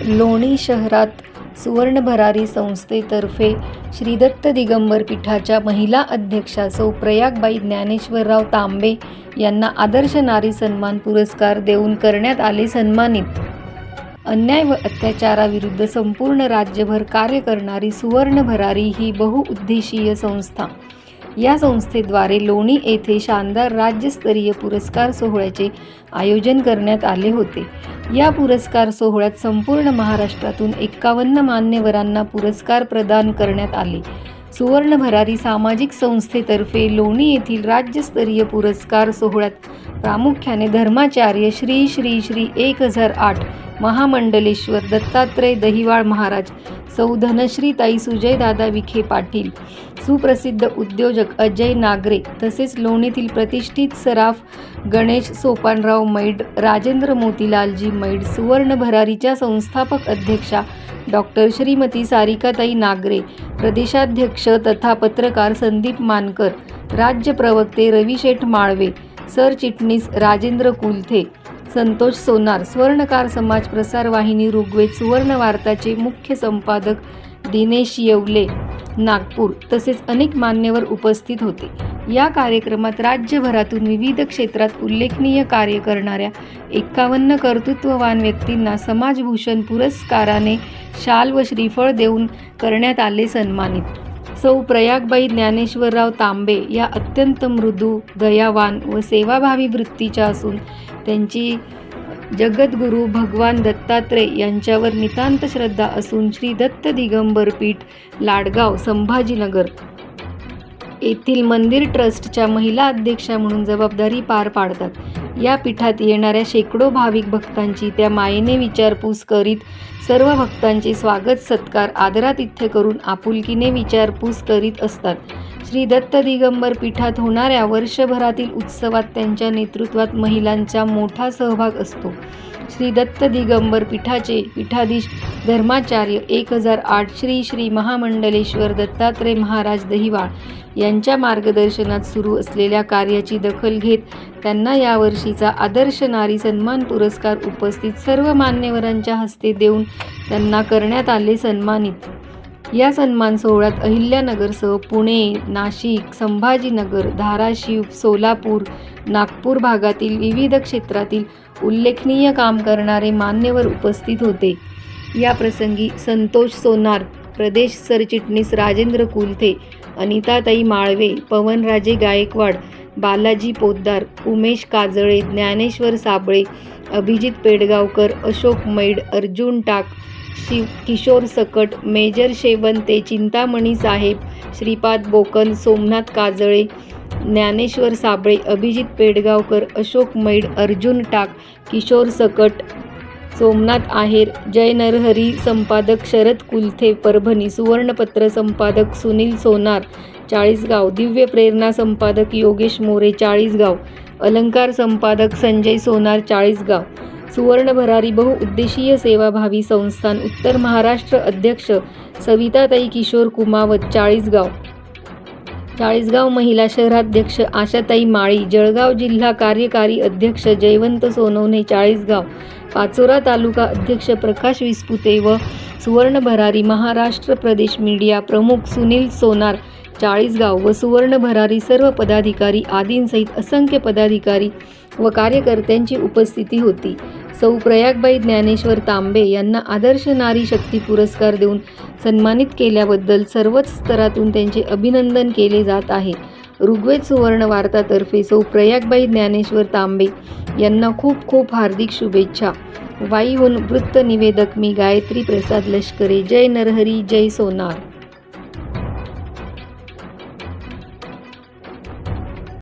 लोणी शहरात सुवर्णभरारी संस्थेतर्फे श्रीदत्त दिगंबर पीठाच्या महिला अध्यक्षा सौ प्रयागबाई ज्ञानेश्वरराव तांबे यांना आदर्श नारी सन्मान पुरस्कार देऊन करण्यात आले सन्मानित. अन्याय व अत्याचाराविरुद्ध संपूर्ण राज्यभर कार्य करणारी सुवर्णभरारी ही बहुउद्देशीय संस्था. या संस्थेद्वारे लोणी येथे शानदार राज्यस्तरीय पुरस्कार सोहळ्याचे आयोजन करण्यात आले होते. या पुरस्कार सोहळ्यात संपूर्ण महाराष्ट्रातून एक्कावन्न मान्यवरांना पुरस्कार प्रदान करण्यात आले. सुवर्ण भरारी सामाजिक संस्थेतर्फे लोणी येथील राज्यस्तरीय पुरस्कार सोहळ्यात प्रामुख्याने धर्माचार्य श्री श्री श्री एक हजार आठ महामंडलेश्वर दत्तात्रय दहिवाळ महाराज सौ धनश्रीताई सुजयदादा विखे पाटील सुप्रसिद्ध उद्योजक अजय नागरे तसेच लोणीतील प्रतिष्ठित सराफ गणेश सोपानराव मैड राजेंद्र मोतीलालजी मैड सुवर्ण भरारीच्या संस्थापक अध्यक्षा डॉक्टर श्रीमती सारिकाताई नागरे प्रदेशाध्यक्ष तथा पत्रकार संदीप मानकर राज्य प्रवक्ते रविशेठ माळवे सरचिटणीस राजेंद्र कुलथे संतोष सोनार स्वर्णकार समाज प्रसार वाहिनी ऋग्वेद सुवर्ण वार्ताचे मुख्य संपादक दिनेश येवले नागपूर तसेच अनेक मान्यवर उपस्थित होते. या कार्यक्रमात राज्यभरातून विविध क्षेत्रात उल्लेखनीय कार्य करणाऱ्या एक्कावन्न कर्तृत्ववान व्यक्तींना समाजभूषण पुरस्काराने शाल व श्रीफळ देऊन करण्यात आले सन्मानित. सौ प्रयागबाई ज्ञानेश्वरराव तांबे या अत्यंत मृदू दयावान व सेवाभावी वृत्तीच्या असून त्यांची जगद्गुरू भगवान दत्तात्रय यांच्यावर नितांत श्रद्धा असून श्री दत्त दिगंबर पीठ लाडगाव संभाजीनगर येथील मंदिर ट्रस्टच्या महिला अध्यक्षा म्हणून जबाबदारी पार पाडतात. या पीठात येणाऱ्या शेकडो भाविक भक्तांची त्या मायेने विचारपूस करीत सर्व भक्तांचे स्वागत सत्कार आदरातिथ्य करून आपुलकीने विचारपूस करीत असतात. श्री दत्त दिगंबर पीठात होणाऱ्या वर्षभरातील उत्सवात त्यांच्या नेतृत्वात महिलांचा मोठा सहभाग असतो. श्री दत्त दिगंबर पीठाचे पीठाधीश धर्माचार्य एक हजार आठ श्री श्री महामंडलेश्वर दत्तात्रय महाराज दहिवाळ यांच्या मार्गदर्शनात सुरू असलेल्या कार्याची दखल घेत त्यांना यावर्षीचा आदर्श नारी सन्मान पुरस्कार उपस्थित सर्व मान्यवरांच्या हस्ते देऊन त्यांना करण्यात आले सन्मानित. या सन्मान सोहळ्यात अहिल्यानगरसह पुणे नाशिक संभाजीनगर धाराशिव सोलापूर नागपूर भागातील विविध क्षेत्रातील उल्लेखनीय काम करणारे मान्यवर उपस्थित होते. या प्रसंगी संतोष सोनार प्रदेश सरचिटणीस राजेंद्र कुलथे अनिताताई माळवे पवनराजे गायकवाड बालाजी पोद्दार उमेश काजळे ज्ञानेश्वर साबळे अभिजित पेडगावकर अशोक मैड अर्जुन टाक शिव किशोर सकट मेजर शेवंते चिंतामणी साहेब श्रीपाद बोकन सोमनाथ काजळे ज्ञानेश्वर साबळे अभिजित पेडगावकर अशोक मैड अर्जुन टाक किशोर सकट सोमनाथ आहेर जय नरहरी संपादक शरद कुलथे परभणी सुवर्णपत्र संपादक सुनील सोनार चाळीसगाव दिव्य प्रेरणा संपादक योगेश मोरे चाळीसगाव अलंकार संपादक संजय सोनार चाळीसगाव सुवर्ण भरारी बहुउद्देशीय सेवाभावी संस्थान उत्तर महाराष्ट्र अध्यक्ष सविताताई किशोर कुमावत चाळीसगाव. चाळीसगाव महिला शहराध्यक्ष आशाताई माळी जळगाव जिल्हा कार्यकारी अध्यक्ष जयवंत सोनवणे चाळीसगाव. पाचोरा तालुका अध्यक्ष प्रकाश विस्पुते व सुवर्ण भरारी महाराष्ट्र प्रदेश मीडिया प्रमुख सुनील सोनार चाळीसगाव व सुवर्ण भरारी सर्व पदाधिकारी आदींसहित असंख्य पदाधिकारी व कार्यकर्त्यांची उपस्थिती होती. सौ प्रयागबाई ज्ञानेश्वर तांबे यांना आदर्श नारी शक्ती पुरस्कार देऊन सन्मानित केल्याबद्दल सर्वच स्तरातून त्यांचे अभिनंदन केले जात आहे. ऋग्वेद सुवर्ण वार्तातर्फे सौ प्रयागबाई ज्ञानेश्वर तांबे यांना खूप खूप हार्दिक शुभेच्छा. वाईहून वृत्त निवेदक मी गायत्री प्रसाद लष्करे. जय नरहरी जय सोनार.